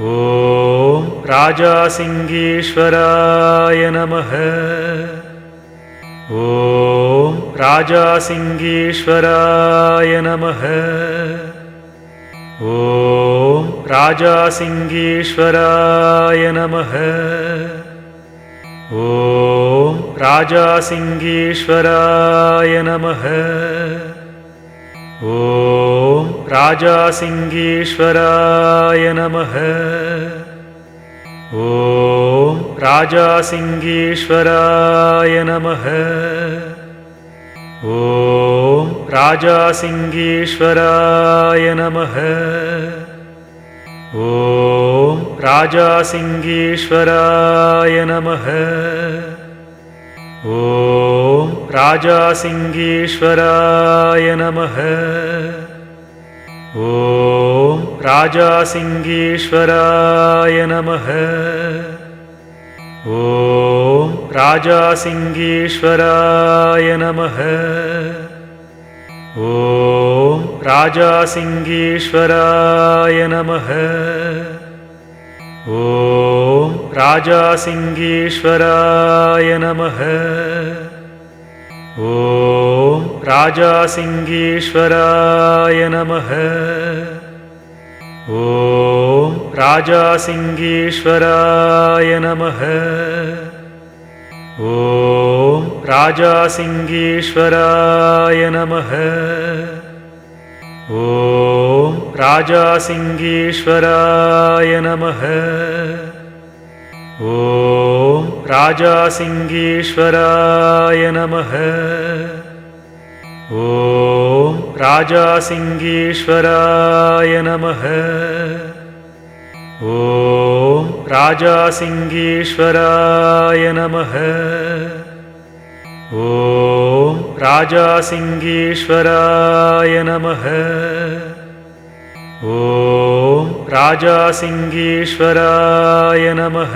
ॐ राजासिंहेश्वराय नमः। ॐ राजासिंहेश्वराय नमः। ॐ राजासिंहेश्वराय नमः। ॐ राजासिंहेश्वराय नमः ॐ राजासिंहेश्वराय नमः। ॐ राजासिंहेश्वराय नमः। ॐ राजासिंहेश्वराय नमः। ॐ राजासिंहेश्वराय नमः ॐ राजासिंहेश्वराय नमः। ॐ राजासिंहेश्वराय नमः। ॐ राजासिंहेश्वराय नमः। ॐ राजासिंहेश्वराय नमः। ॐ राजासिंहेश्वराय नमः। ॐ राजासिंहेश्वराय नमः। ॐ राजासिंहेश्वराय नमः। ॐ राजासिंहेश्वराय नमः। ॐ राजासिंहेश्वराय नमः राजासिंहेश्वराय नमः। ॐ राजासिंहेश्वराय नमः। ॐ राजासिंहेश्वराय नमः। ॐ राजासिंहेश्वराय नमः। ॐ राजासिंहेश्वराय नमः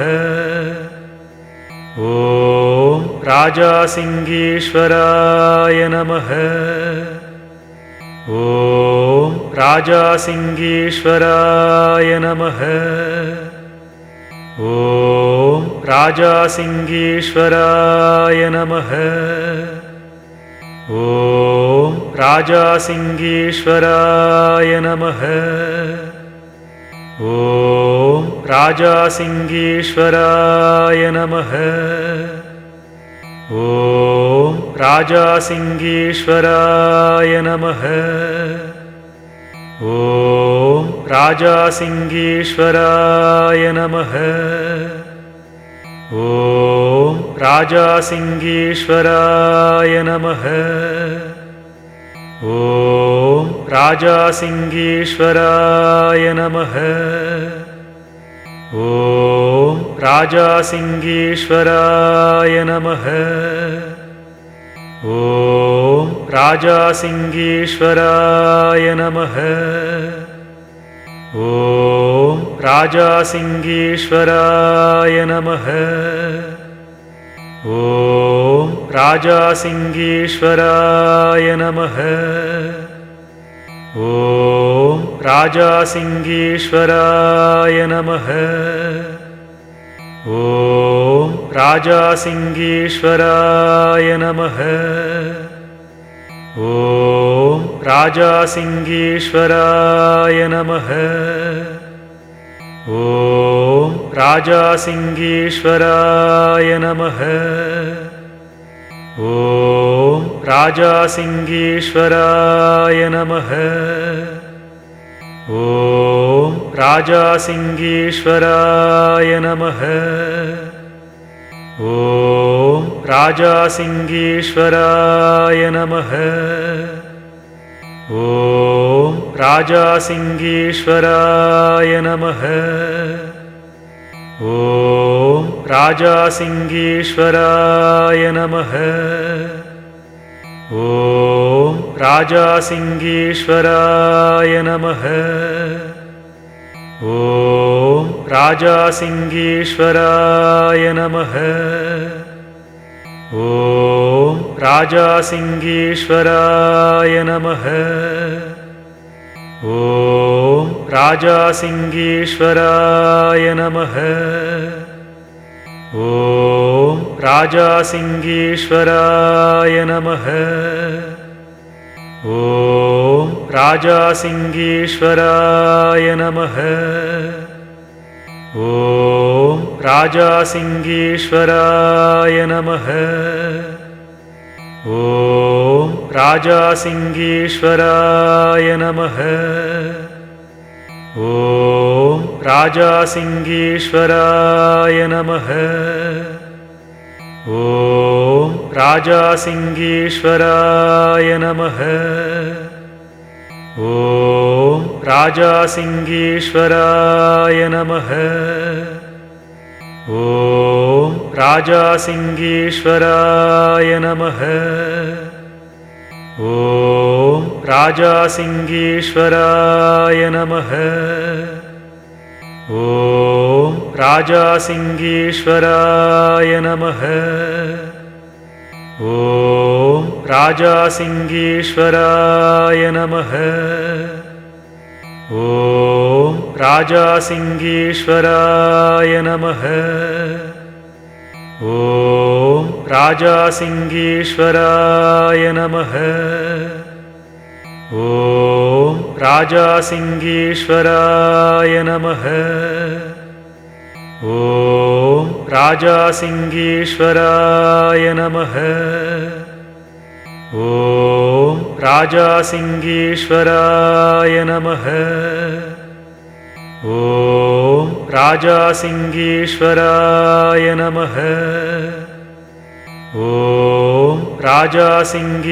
ॐ राजासिंहेश्वराय नमः। ॐ राजासिंहेश्वराय नमः। ॐ राजासिंहेश्वराय नमः। ॐ राजासिंहेश्वराय नमः ॐ राजासिंहेश्वराय नमः ॐ राजासिंहेश्वराय नमः ॐ राजासिंहेश्वराय नमः ॐ राजासिंहेश्वराय नमः ॐ राजासिंहेश्वराय नमः। ॐ राजासिंहेश्वराय नमः। ॐ राजासिंहेश्वराय नमः। ॐ राजासिंहेश्वराय नमः। ॐ राजासिंहेश्वराय नमः ॐ राजासिंहेश्वराय नमः। ॐ राजासिंहेश्वराय नमः। ॐ राजासिंहेश्वराय नमः। ॐ राजासिंहेश्वराय नमः। ॐ राजासिंहेश्वराय नमः। ॐ राजासिंहेश्वराय नमः। ॐ राजासिंहेश्वराय नमः। ॐ राजासिंहेश्वराय नमः। ॐ राजासिंहेश्वराय नमः राजासिंहेश्वराय नमः। ॐ राजासिंहेश्वराय नमः। ॐ राजासिंहेश्वराय नमः। ॐ राजासिंगीश्वराय नमः। ॐ राजासिंगीश्वराय नमः ॐ राजासिंगीश्वराय नमः। ॐ राजासिंगीश्वराय नमः। ॐ राजासिंगीश्वराय नमः। ॐ राजासिंगीश्वराय नमः। ॐ राजासिंगीश्वराय नमः। ॐ राजासिंगीश्वराय नमः। ॐ राजासिंगीश्वराय नमः। ॐ राजासिंगीश्वराय नमः। ॐ राजासिंगीश्वराय नमः ॐ राजासिंगीश्वराय नमः। ॐ राजासिंगीश्वराय नमः। ॐ राजासिंगीश्वराय नमः। ॐ राजासिंगीश्वराय नमः ॐ राजासिंगीश्वराय नमः। ॐ राजासिंगीश्वराय नमः। ॐ राजासिंगीश्वराय नमः। ॐ राजासिंगीश्वराय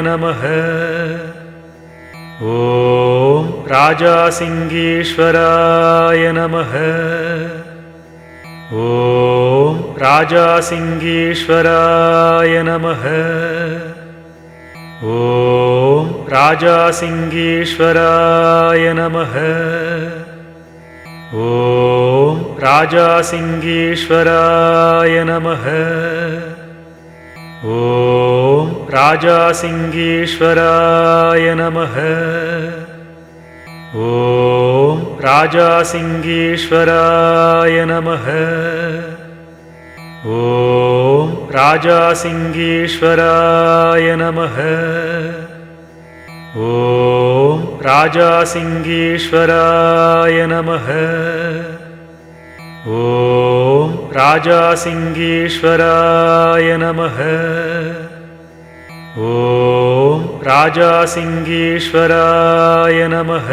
नमः। ॐ राजासिंगीश्वराय नमः। ॐ राजासिंगीश्वराय नमः। ॐ राजासिंगीश्वराय नमः। ॐ राजासिंगीश्वराय नमः। ॐ राजासिंगीश्वराय नमः ॐ राजासिंगीश्वराय नमः। ॐ राजासिंगीश्वराय नमः। ॐ राजासिंगीश्वराय नमः। ॐ राजासिंगीश्वराय नमः ॐ राजासिंगीश्वराय नमः।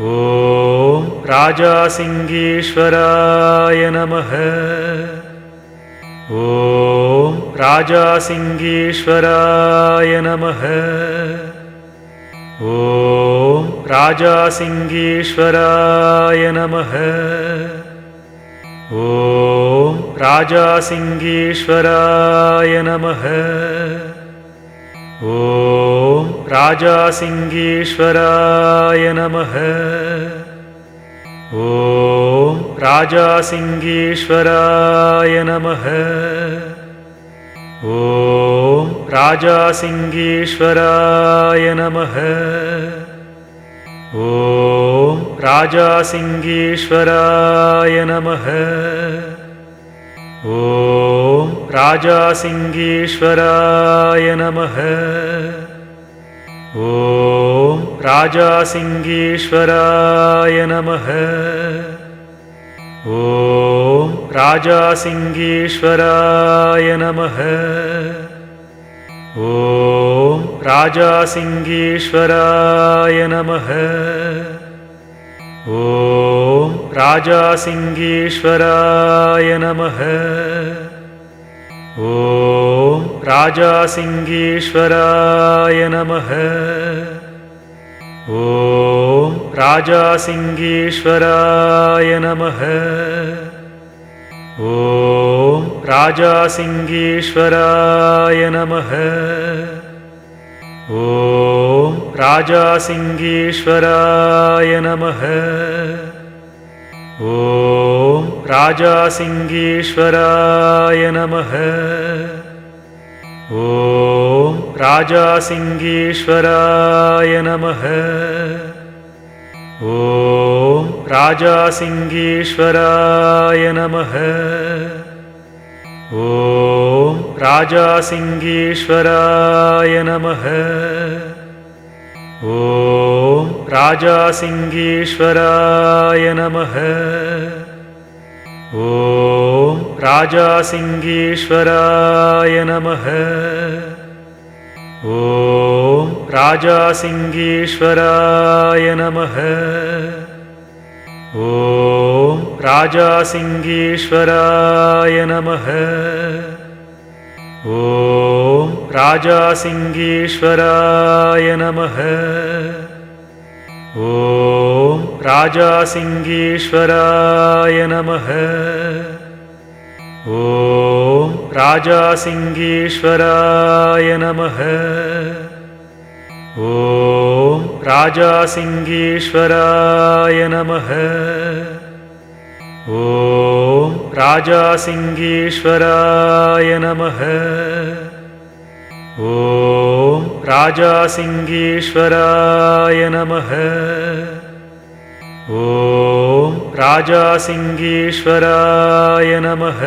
ॐ राजासिंगीश्वराय नमः। ॐ राजासिंगीश्वराय नमः। ॐ राजासिंगीश्वराय नमः ॐ राजासिंगीश्वराय नमः। ॐ राजासिंगीश्वराय नमः। ॐ राजासिंगीश्वराय नमः। ॐ राजासिंगीश्वराय नमः। ॐ राजासिंगीश्वराय नमः। ॐ राजासिंगीश्वराय नमः। ॐ राजासिंगीश्वराय नमः। ॐ राजासिंगीश्वराय नमः। ॐ राजासिंगीश्वराय नमः ॐ राजासिंगीश्वराय नमः। ॐ राजासिंगीश्वराय नमः। ॐ राजासिंगीश्वराय नमः। ॐ राजासिंगीश्वराय नमः ॐ राजासिंगीश्वराय नमः। ॐ राजासिंगीश्वराय नमः। ॐ राजासिंहेश्वराय नमः। ॐ राजासिंहेश्वराय नमः ॐ राजासिंहेश्वराय नमः। ॐ राजासिंहेश्वराय नमः। ॐ राजासिंहेश्वराय नमः। ॐ राजासिंहेश्वराय नमः। ॐ राजासिंहेश्वराय नमः। ॐ राजासिंहेश्वराय नमः। ॐ राजासिंहेश्वराय नमः। ॐ राजासिंहेश्वराय नमः। ॐ राजासिंहेश्वराय नमः ॐ राजासिंहेश्वराय नमः। ॐ राजासिंहेश्वराय नमः। ॐ राजासिंहेश्वराय नमः